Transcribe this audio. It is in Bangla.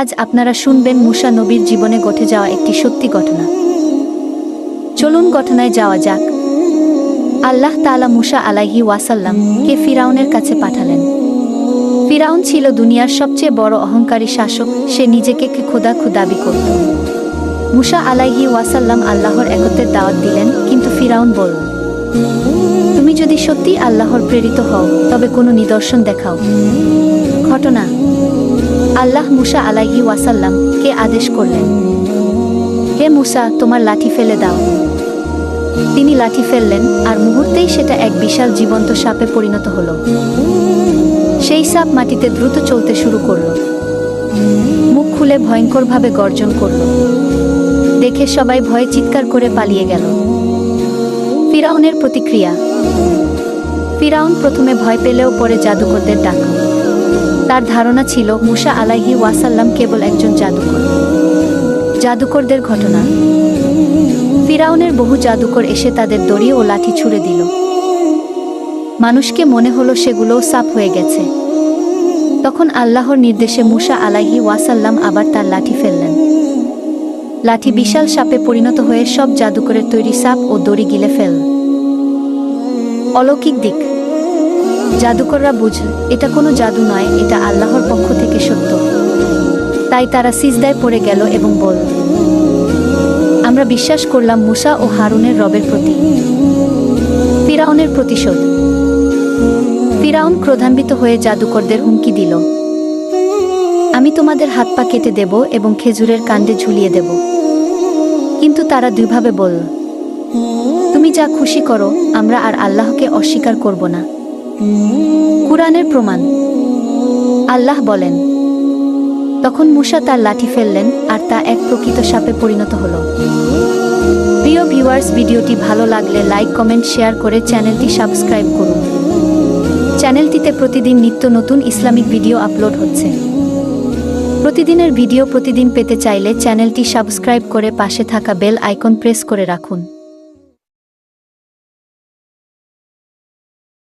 আজ আপনারা শুনবেন মুসা নবীর জীবনে ঘটে যাওয়া একটি সত্যি ঘটনা। চলুন ঘটনায় যাওয়া যাক। আল্লাহ তাআলা মুসা আলাইহি ওয়াসাল্লাম কে ফিরাউনের কাছে পাঠালেন। ফিরাউন ছিল দুনিয়ার সবচেয়ে বড় অহংকারী শাসক। সে নিজেকে কে খোদা খুদাবি করত। মুসা আলাইহি ওয়াসাল্লাম আল্লাহর একত্রের দাওয়াত দিলেন, কিন্তু ফিরাউন বলল, তুমি যদি সত্যি আল্লাহর প্রেরিত হও, তবে কোনো নিদর্শন দেখাও। ঘটনা আল্লাহ মুসা আলাইহি ওয়াসাল্লাম কে আদেশ করলেন, হে মুসা, তোমার লাঠি ফেলে দাও। তিনি লাঠি ফেললেন, আর মুহূর্তেই সেটা এক বিশাল জীবন্ত সাপে পরিণত হলো। সেই সাপ মাটিতে দ্রুত চলতে শুরু করল। মুখ খুলে ভয়ঙ্করভাবে গর্জন করল। দেখে সবাই ভয়ে চিৎকার করে পালিয়ে গেল। ফিরাউনের প্রতিক্রিয়া। ফিরাউন প্রথমে ভয় পেলেও পরে জাদুকরদের ডাকল তার ধারণা ছিল মুসা আলাইহি ওয়াসাল্লাম কেবল একজন জাদুকর। জাদুকরদের ঘটনা। ফিরাউনের বহু জাদুকর এসে তাদের দড়ি ও লাঠি ছুড়ে দিল। মানুষকে মনে হলো সেগুলোও সাপ হয়ে গেছে। তখন আল্লাহর নির্দেশে মুসা আলাইহি ওয়াসাল্লাম আবার তার লাঠি ফেললেন। লাঠি বিশাল সাপে পরিণত হয়ে সব জাদুকরের তৈরি সাপ ও দড়ি গিলে ফেল। অলৌকিক দিক। জাদুকররা বুঝল এটা কোনো জাদু নয়, এটা আল্লাহর পক্ষ থেকে সত্য। তাই তারা সিজদায় পড়ে গেল এবং বলল, আমরা বিশ্বাস করলাম মুসা ও হারুনের রবের প্রতি, ফিরাউনের প্রতিশোধ। ফিরাউন ক্রোধান্বিত হয়ে জাদুকরদের হুমকি দিল, আমি তোমাদের হাত পা কেটে দেব এবং খেজুরের কাণ্ডে ঝুলিয়ে দেব। কিন্তু তারা দুইভাবে বলল, তুমি যা খুশি করো, আমরা আর আল্লাহকে অস্বীকার করব না। কুরআনের প্রমাণ। আল্লাহ বলেন, তখন মুসা তার লাঠি ফেললেন আর তা এক প্রকৃত সাপে পরিণত হলো। প্রিয় ভিউয়ার্স, ভিডিওটি ভালো লাগলে লাইক, কমেন্ট, শেয়ার করে চ্যানেলটি সাবস্ক্রাইব করুন। চ্যানেলটিতে প্রতিদিন নিত্য নতুন ইসলামিক ভিডিও আপলোড হচ্ছে। প্রতিদিনের ভিডিও প্রতিদিন পেতে চাইলে চ্যানেলটি সাবস্ক্রাইব করে পাশে থাকা বেল আইকন প্রেস করে রাখুন।